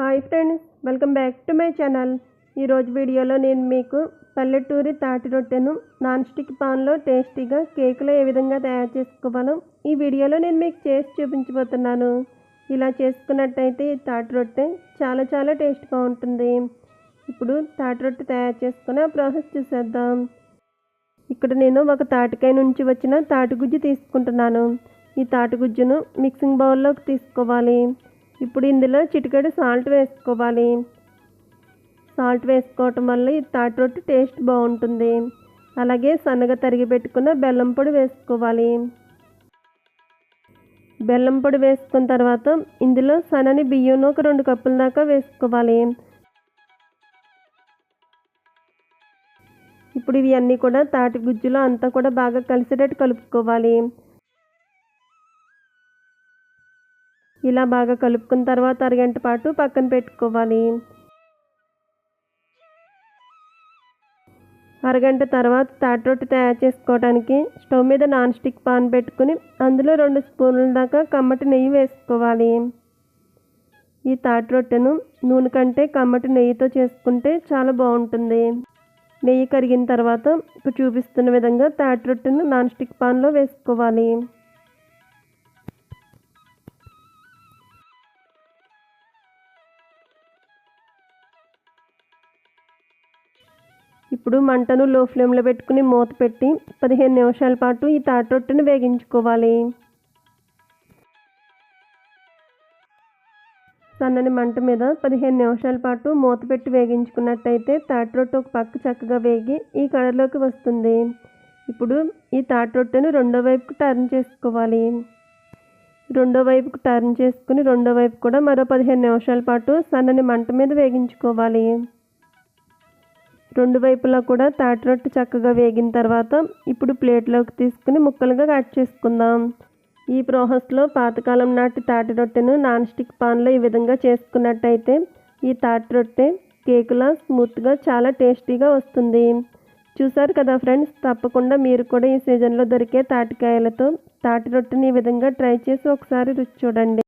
Hi friends welcome back to my channel. ఈరోజు వీడియోలో నేను మీకు పల్లెటూరి తాటి రొట్టెను నాన్ స్టిక్ పాన్లో టేస్టీగా కేకులో ఏ విధంగా తయారు చేసుకోవాలో ఈ వీడియోలో నేను మీకు చేసి చూపించబోతున్నాను. ఇలా చేసుకున్నట్టయితే ఈ తాటి రొట్టె చాలా చాలా టేస్ట్గా ఉంటుంది. ఇప్పుడు తాటి రొట్టె తయారు చేసుకుని ప్రాసెస్ చూసేద్దాం. ఇక్కడ నేను ఒక తాటికాయ నుంచి వచ్చిన తాటిగుజ్జు తీసుకుంటున్నాను. ఈ తాటిగుజ్జును మిక్సింగ్ బౌల్లోకి తీసుకోవాలి. ఇప్పుడు ఇందులో చిటికెడు సాల్ట్ వేసుకోవాలి. సాల్ట్ వేసుకోవటం వల్ల ఈ తాటి రొట్టె టేస్ట్ బాగుంటుంది. అలాగే సన్నగా తరిగి పెట్టుకున్న బెల్లం పొడి వేసుకోవాలి. బెల్లం పొడి వేసుకున్న తర్వాత ఇందులో సన్నని బియ్యం ఒక రెండు కప్పుల దాకా వేసుకోవాలి. ఇప్పుడు ఇవన్నీ కూడా తాటి గుజ్జులో అంతా కూడా బాగా కలిసేటట్టు కలుపుకోవాలి. ఇలా బాగా కలుపుకున్న తర్వాత అరగంట పాటు పక్కన పెట్టుకోవాలి. అరగంట తర్వాత తాటి రొట్టె తయారు చేసుకోవడానికి స్టవ్ మీద నాన్ స్టిక్ పాన్ పెట్టుకుని అందులో రెండు స్పూన్ల దాకా కమ్మటి నెయ్యి వేసుకోవాలి. ఈ తాటి రొట్టెను నూనె కంటే కమ్మటి నెయ్యితో చేసుకుంటే చాలా బాగుంటుంది. నెయ్యి కరిగిన తర్వాత ఇప్పుడు చూపిస్తున్న విధంగా తాటి రొట్టెను నాన్ స్టిక్ పాన్లో వేసుకోవాలి. ఇప్పుడు మంటను లో ఫ్లేమ్లో పెట్టుకుని మూత పెట్టి పదిహేను నిమిషాల పాటు ఈ తాటి రొట్టెను వేగించుకోవాలి. సన్నని మంట మీద పదిహేను నిమిషాల పాటు మూత పెట్టి వేగించుకున్నట్టయితే తాటి రొట్టె ఒక పక్క చక్కగా వేగి ఈ కలర్లోకి వస్తుంది. ఇప్పుడు ఈ తాటి రొట్టెను రెండో వైపుకు టర్న్ చేసుకోవాలి. రెండో వైపుకు టర్న్ చేసుకుని రెండో వైపు కూడా మరో పదిహేను నిమిషాల పాటు సన్నని మంట మీద వేగించుకోవాలి. రెండు వైపులా కూడా తాటి రొట్టె చక్కగా వేగిన తర్వాత ఇప్పుడు ప్లేట్లోకి తీసుకుని ముక్కలుగా కట్ చేసుకుందాం. ఈ ప్రాసెస్లో పాతకాలం నాటి తాటి రొట్టెను నాన్ స్టిక్ పాన్లో ఈ విధంగా చేసుకున్నట్టయితే ఈ తాటి రొట్టె కేకులా స్మూత్గా చాలా టేస్టీగా వస్తుంది. చూసారు కదా ఫ్రెండ్స్ తప్పకుండా మీరు కూడా ఈ సీజన్లో దొరికే తాటికాయలతో తాటి రొట్టెని ఈ విధంగా ట్రై చేసి ఒకసారి రుచి చూడండి.